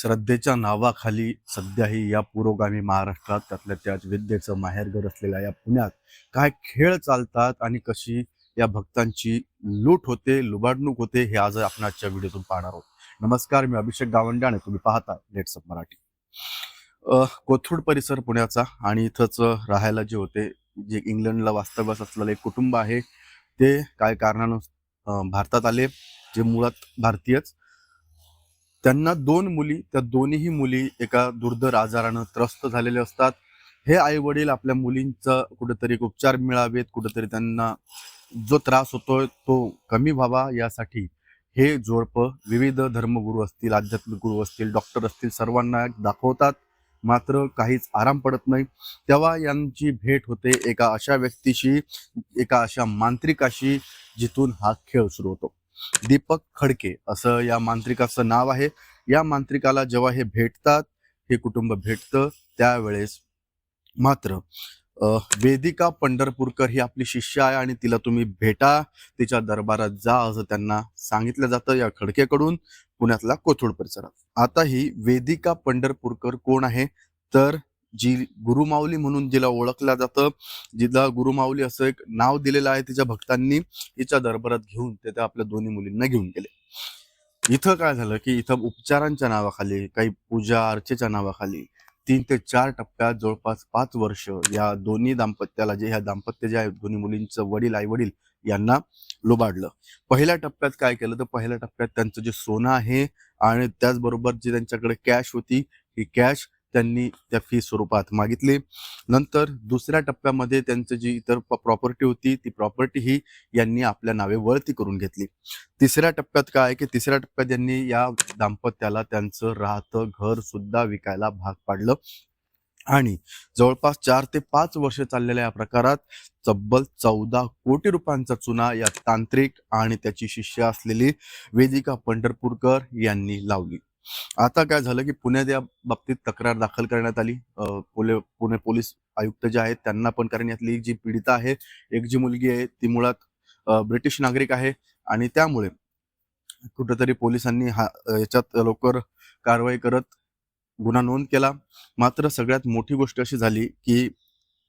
श्रद्धेच्या नावाखाली सध्याही या पुरोगामी महाराष्ट्रात त्यातल्या त्याच विद्येचं माहेरघर असलेल्या या पुण्यात काय खेळ चालतात आणि कशी या भक्तांची लूट होते लुबाडणूक होते हे आज आपण आजच्या व्हिडिओतून पाहणार आहोत. नमस्कार मी अभिषेक गावंडे आणि तुम्ही पाहता लेट्स अप मराठी. कोथरूड परिसर पुण्याचा आणि इथंच राहायला जे होते जे इंग्लंडला वास्तव्यास असलेलं एक कुटुंब आहे ते काय कारणानं भारतात आले जे मुळात भारतीयच त्यांना दोन मुली त्या दोन्हीही मुली एका दुर्धर आजारानं त्रस्त झालेले असतात. हे आई वडील आपल्या मुलींचा कुठेतरी उपचार मिळावेत कुठेतरी त्यांना जो त्रास होतोय तो कमी व्हावा यासाठी हे जोडपं विविध धर्मगुरू असतील आध्यात्मिक गुरु असतील डॉक्टर असतील सर्वांना दाखवतात. मात्र काहीच आराम पडत नाही. तेव्हा यांची भेट होते एका अशा व्यक्तीशी एका अशा मांत्रिकाशी जिथून हा खेळ सुरू होतो. दीपक खडके असं या मांत्रिकाचं नाव आहे. या मांत्रिकाला जेव्हा हे भेटतात हे कुटुंब भेटतं त्यावेळेस मात्र वेदिका पंढरपूरकर ही आपली शिष्य आहे आणि तिला तुम्ही भेटा तिच्या दरबारात जा असं त्यांना सांगितलं जातं या खडकेकडून पुण्यातला कोथरूड परिसरात. आता ही वेदिका पंढरपूरकर कोण आहे? तर जी गुरुमाऊली म्हणून जिला ओळखलं जातं जिला गुरुमाऊली असं एक नाव दिलेलं आहे तिच्या भक्तांनी हिच्या दरबारात घेऊन ते त्या आपल्या दोन्ही मुलींना घेऊन गेले. इथं काय झालं की इथं उपचारांच्या नावाखाली काही पूजा अर्चेच्या नावाखाली तीन ते चार टप्प्यात जवळपास पाच वर्ष या दोन्ही दाम्पत्याला जे ह्या दाम्पत्य जे आहेत दोन्ही मुलींचं वडील आई वडील यांना लुबाडलं. पहिल्या टप्प्यात काय केलं तर पहिल्या टप्प्यात त्यांचं जे सोनं आहे आणि त्याचबरोबर जी त्यांच्याकडे कॅश होती ही कॅश त्यांनी त्या फी स्वरूपात मागितली. नंतर दुसऱ्या टप्प्यामध्ये त्यांचं जी इतर प्रॉपर्टी होती ती प्रॉपर्टी ही यांनी आपल्या नावे वळती करून घेतली. तिसऱ्या टप्प्यात काय आहे की तिसऱ्या टप्प्यात यांनी या दाम्पत्याला त्यांचं राहतं घर सुद्धा विकायला भाग पाडलं. आणि जवळपास चार ते पाच वर्ष चाललेल्या या प्रकारात तब्बल चौदा कोटी रुपयांचा चुना या तांत्रिक आणि त्याची शिष्य असलेली वेदिका पंढरपूरकर यांनी लावली. आता काय झालं की पुण्यात या बाबतीत तक्रार दाखल करण्यात आली. पुणे पुणे पोलीस आयुक्त जे आहेत त्यांना पण कारण यातली जी पीडिता आहे एक जी मुलगी आहे ती मुळात ब्रिटिश नागरिक आहे आणि त्यामुळे कुठेतरी पोलिसांनी हा याच्यात लवकर कारवाई करत गुन्हा नोंद केला. मात्र सगळ्यात मोठी गोष्ट अशी झाली की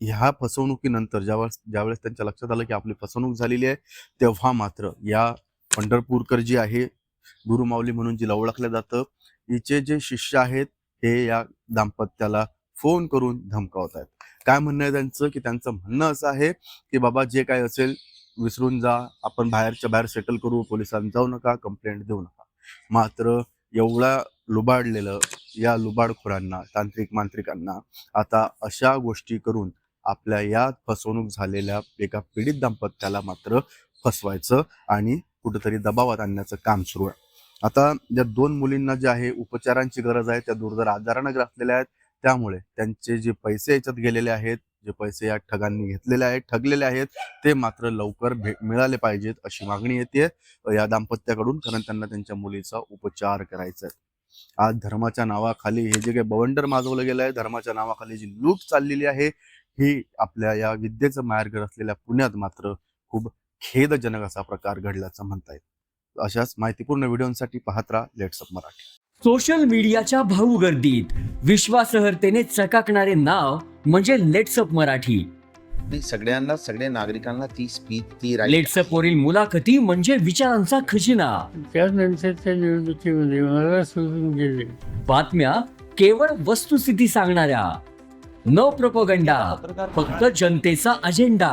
ह्या फसवणुकीनंतर ज्यावेळेस ज्यावेळेस त्यांच्या लक्षात आलं की आपली फसवणूक झालेली आहे तेव्हा मात्र या पंढरपूरकर जी आहे गुरुमाऊली म्हणून जिला ओळखलं जातं. हिचे जे शिष्य आहेत हे या दाम्पत्याला फोन करून धमकावत आहेत काय म्हणणं आहे त्यांचं? की त्यांचं म्हणणं असं आहे की बाबा जे काय असेल विसरून जा. आपण बाहेरच्या बाहेर सेटल करू. पोलिसांना जाऊ नका. कंप्लेंट देऊ नका. मात्र एवढा लुबाडलेलं या लुबाडखोरांना तांत्रिक मांत्रिकांना आता अशा गोष्टी करून आपल्या या फसवणूक झालेल्या एका पीडित दाम्पत्याला मात्र फसवायचं आणि कुठेतरी दबावात आणण्याचं काम सुरू आहे. आता ज्या दोन मुलींना जे आहे उपचारांची गरज आहे त्या दुर्धर आजारानं ग्रासलेल्या आहेत. त्यामुळे त्यांचे जे पैसे याच्यात गेलेले आहेत जे पैसे या ठगांनी घेतलेले आहेत ठगलेले आहेत ते मात्र लवकर भे मिळाले पाहिजेत अशी मागणी येते. या दाम्पत्याकडून कारण त्यांना त्यांच्या मुलीचा उपचार करायचा आहे. आज धर्माच्या नावाखाली हे जे काही बवंडर माजवलं गेलं आहे धर्माच्या नावाखाली जी लूट चाललेली आहे ही आपल्या या विद्येचं माहेरघर असलेल्या पुण्यात मात्र खूप खेदजनक असा प्रकार घडल्याचं म्हणता येईल अशाच माहितीपूर्ण व्हिडिओसाठी पाहत राहा लेट्स अप मराठी. सोशल मीडियाच्या भाऊ गर्दीत विश्वासार्हतेने चकाकणारे नाव म्हणजे लेट्सअप मराठी. सगळ्यांना सगळ्या नागरिकांना ती स्पीच ती लेट्सअप वरील मुलाखती म्हणजे विचारांचा खजिना. त्यानंतरच्या निवडणुकीमध्ये मला सोडून गेले. बातम्या केवळ वस्तुस्थिती सांगणाऱ्या. न प्रोपोगंडा फक्त जनतेचा अजेंडा